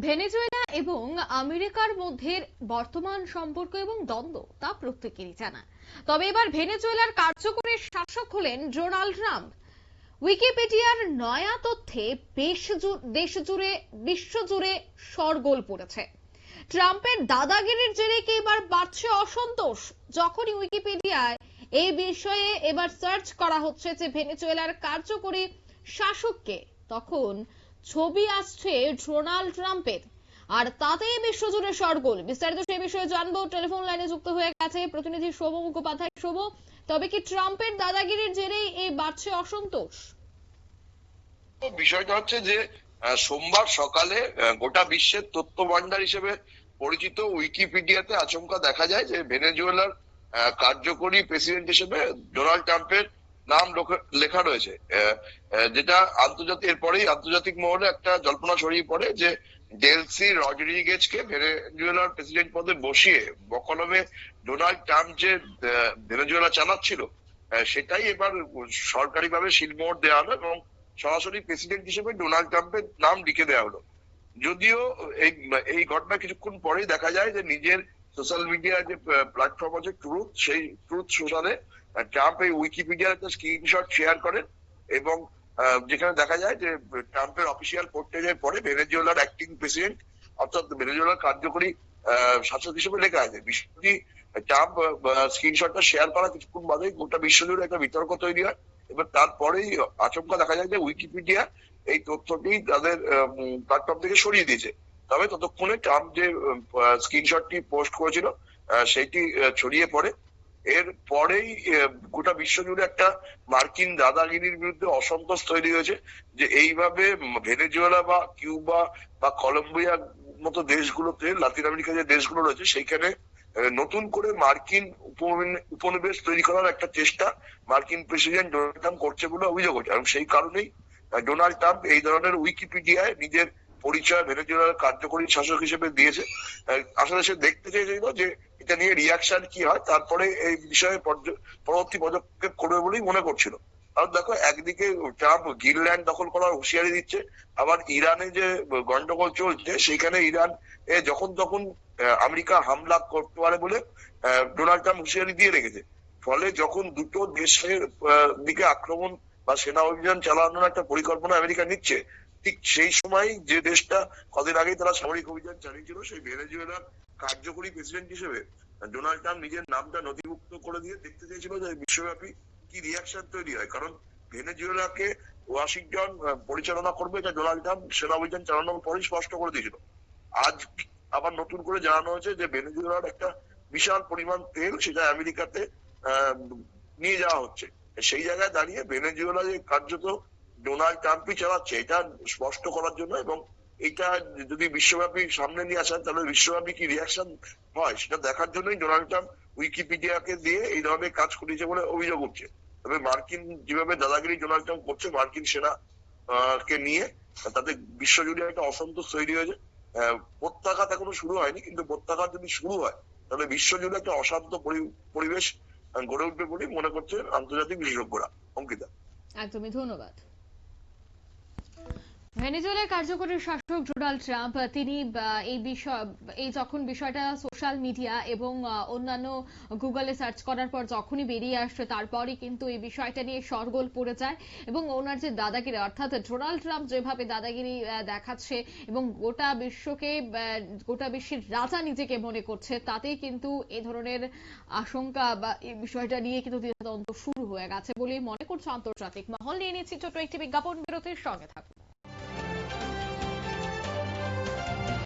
Venezuela এবং আমেরিকার মধ্যে বর্তমান সম্পর্ক এবং দ্বন্দ্ব তা প্রত্যেকেরই জানা। তবে এবার ভেনেজুয়েলার কার্যকরী শাসক হলেন ডোনাল্ড ট্রাম্প। উইকিপিডিয়ার নয়া তথ্যে বেশ জু- দেশ জুড়ে বিশ্বজুড়ে শরগোল পড়েছে। ট্রাম্পের দাদাগিরির জেরে কি এবার বাড়ছে অসন্তোষ? যখনই উইকিপিডিয়ায় এই বিষয়ে এবার সার্চ করা হচ্ছে যে ভেনেজুয়েলার কার্যকরী শাসককে, তখন ছবি আসছে ডোনাল্ড ট্রাম্পের। আর তাতেই বিশ্বজুড়ে শরগোল বিস্তারিত সেই বিষয়ে জানব। টেলিফোন লাইনে যুক্ত হয়ে গেছে প্রতিনিধি শোভ মুখোপাধ্যায়। শোভ, তবে কি ট্রাম্পের দাদাগিরির জেরেই এই বাড়ছে অসন্তোষ? বিষয়টা হচ্ছে যে সোমবার সকালে গোটা বিশ্বের তথ্য ভান্ডার হিসেবে পরিচিত উইকিপিডিয়াতে আচমকা দেখা যায় যে ভেনেজুয়েলার কার্যকরী প্রেসিডেন্ট হিসেবে ডোনাল্ড ট্রাম্পের নাম লেখা রয়েছে। যেটা আন্তর্জাতিক, এরপরেই আন্তর্জাতিক মহলে একটা জল্পনা ছড়িয়ে পড়ে যে ডেলসি রডরিগেজকে ভেনেজুয়েলার প্রেসিডেন্ট পদে বসিয়ে বকলমে ডোনাল্ড ট্রাম্প যে ভেনেজুয়েলা চালাচ্ছিল সেটাই এবার সরকারিভাবে শিলমোহর দেওয়া হলো এবং সরাসরি প্রেসিডেন্ট হিসেবে ডোনাল্ড ট্রাম্পের নাম লিখে দেওয়া হলো। যদিও এই এই ঘটনা কিছুক্ষণ পরেই দেখা যায় যে নিজের সোশ্যাল মিডিয়া যে প্ল্যাটফর্ম আছে ট্রুথ সেই ট্রুথ সোশ্যালে ট্রাম্প এই উইকিপিডিয়ার একটা স্ক্রিনশট শেয়ার করেন এবং যেখানে দেখা যায় যে ট্রাম্পের অফিসিয়াল পোর্ট্রেজের পরে ভেনেজুয়েলার অ্যাক্টিং প্রেসিডেন্ট অর্থাৎ ভেনেজুয়েলার কার্যকরী শাসক হিসেবে লেখা আছে। বিষয়টি ট্রাম্প স্ক্রিনশটটা শেয়ার করা কিছুক্ষণ বাদেই গোটা বিশ্বজুড়ে একটা বিতর্ক তৈরি হয় এবার তারপরেই আচমকা দেখা যায় যে উইকিপিডিয়া এই তথ্যটি তাদের প্ল্যাটফর্ম থেকে সরিয়ে দিয়েছে। তবে ততক্ষণে ট্রাম্প যে স্ক্রিনশটটি পোস্ট করেছিল সেইটি ছড়িয়ে পড়ে। এর পরেই গোটা বিশ্বজুড়ে একটা মার্কিন দাদাগিরির বিরুদ্ধে অসন্তোষ তৈরি হয়েছে যে এইভাবে ভেনেজুয়েলা বা কিউবা বা কলম্বিয়ার মতো দেশগুলোতে, লাতিন আমেরিকা যে দেশগুলো রয়েছে, সেইখানে নতুন করে মার্কিন উপনিবে- উপনিবেশ তৈরি করার একটা চেষ্টা মার্কিন প্রেসিডেন্ট ডোনাল্ড ট্রাম্প করছে বলে অভিযোগ হচ্ছে এবং সেই কারণেই ডোনাল্ড ট্রাম্প এই ধরনের উইকিপিডিয়ায় নিজের পরিচয় ভেনেজুয়েলার কার্যকরী শাসক হিসেবে দিয়েছে। আসলে সে দেখতে চেয়েছিল যে এটা নিয়ে রিয়াকশন কি হয়, তারপরে এই বিষয়ে পরবর্তী পদক্ষেপ করবে বলেই মনে করছিল। কারণ দেখো, একদিকে ট্রাম্প গ্রিনল্যান্ড দখল করার হুঁশিয়ারি দিচ্ছে, আবার ইরানে যে গন্ডগোল চলছে, সেইখানে ইরান যখন তখন আমেরিকা হামলা করতে পারে বলে ডোনাল্ড ট্রাম্প হুঁশিয়ারি দিয়ে রেখেছে। ফলে যখন দুটো দেশের দিকে আক্রমণ বা সেনা অভিযান চালানোর একটা পরিকল্পনা আমেরিকা নিচ্ছে ঠিক সেই সময় যে দেশটা কদিন আগেই তারা সামরিক অভিযান চালিয়েছিল, সেই ভেনেজুয়েলার কার্যকরী প্রেসিডেন্ট হিসেবে ডোনাল্ড ট্রাম্প নিজের নামটা নথিভুক্ত করে দিয়ে দেখতে চেয়েছিল যে বিশ্বব্যাপী কি রিয়াকশন তৈরি হয়। কারণ ভেনেজুয়েলাকে ওয়াশিংটন পরিচালনা করবে এটা ডোনাল্ড ট্রাম্প, সেনা অভিযান চালানোর পরেই স্পষ্ট করে দিয়েছিল। আজ আবার নতুন করে জানানো হয়েছে যে ভেনেজুয়েলার একটা বিশাল পরিমাণ তেল সেটা আমেরিকাতে নিয়ে যাওয়া হচ্ছে। সেই জায়গায় দাঁড়িয়ে ভেনেজুয়েলা যে কার্যত ডোনাল্ড ট্রাম্পই চালাচ্ছে এটা স্পষ্ট করার জন্য এবং এটা যদি বিশ্বব্যাপী সামনে নিয়ে আসেন, তাহলে বিশ্বব্যাপী কি রিয়াকশন হয় সেটা দেখার জন্যই ডোনাল্ড ট্রাম্প উইকিপিডিয়াকে দিয়ে এই ধরনের কাজ করিয়েছে বলে অভিযোগ উঠছে। তবে মার্কিন যেভাবে দাদাগিরি ডোনাল্ড ট্রাম্প করছে, মার্কিন সেনা কে নিয়ে, তাতে বিশ্বজুড়ে একটা অসন্তোষ তৈরি হয়েছে। প্রত্যাঘাত এখনও শুরু হয়নি, কিন্তু প্রত্যাঘাত যদি শুরু হয়, তাহলে বিশ্বজুড়ে একটা অশান্ত পরিবেশ গড়ে উঠবে বলেই মনে করছে আন্তর্জাতিক বিশেষজ্ঞরা। অঙ্কিতা। একদমই, ধন্যবাদ। ভেনেজুয়েলার কার্যকরী শাসক ডোনাল্ড ট্রাম্প, তিনি এই বিষয়, এই যখন বিষয়টা সোশ্যাল মিডিয়া এবং অন্যান্য গুগলে সার্চ করার পর যখনই বেরিয়ে আসছে, তারপরই কিন্তু এই বিষয়টা নিয়ে শরগোল পড়ে যায় এবং ওনার যে দাদাগিরি, অর্থাৎ ডোনাল্ড ট্রাম্প যেভাবে দাদাগিরি দেখাচ্ছে এবং গোটা বিশ্বকে গোটা বিশ্বের রাজা নিজেকে মনে করছে, তাতেই কিন্তু এই ধরনের আশঙ্কা বা এই বিষয়টা নিয়ে কিন্তু দ্বিধাদ্বন্দ্ব শুরু হয়ে গেছে বলেই মনে করছে আন্তর্জাতিক মহল। নিয়ে নিচ্ছি ছোট্ট একটি বিজ্ঞাপন, বিরতির সঙ্গে থাকুন।